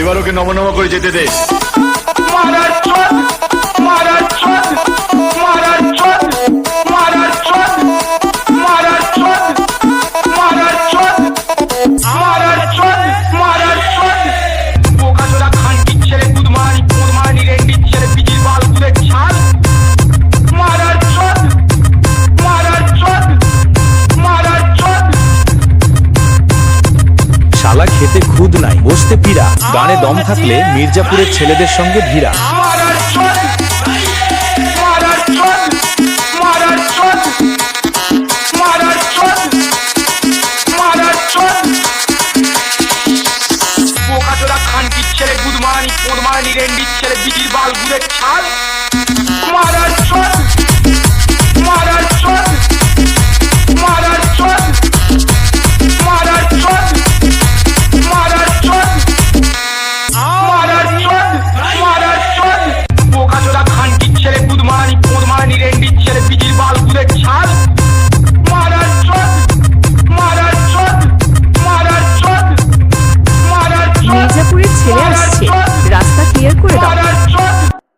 এবার ওকে নমনম করে যেতে দে। শালা খেতে খুদ নাই, বসতে পীড়া। গানে দম থাকলে মির্জাপুরের ছেলেদের সঙ্গে ভিড়া। ছেলে রেন্ডির ছেলে বাল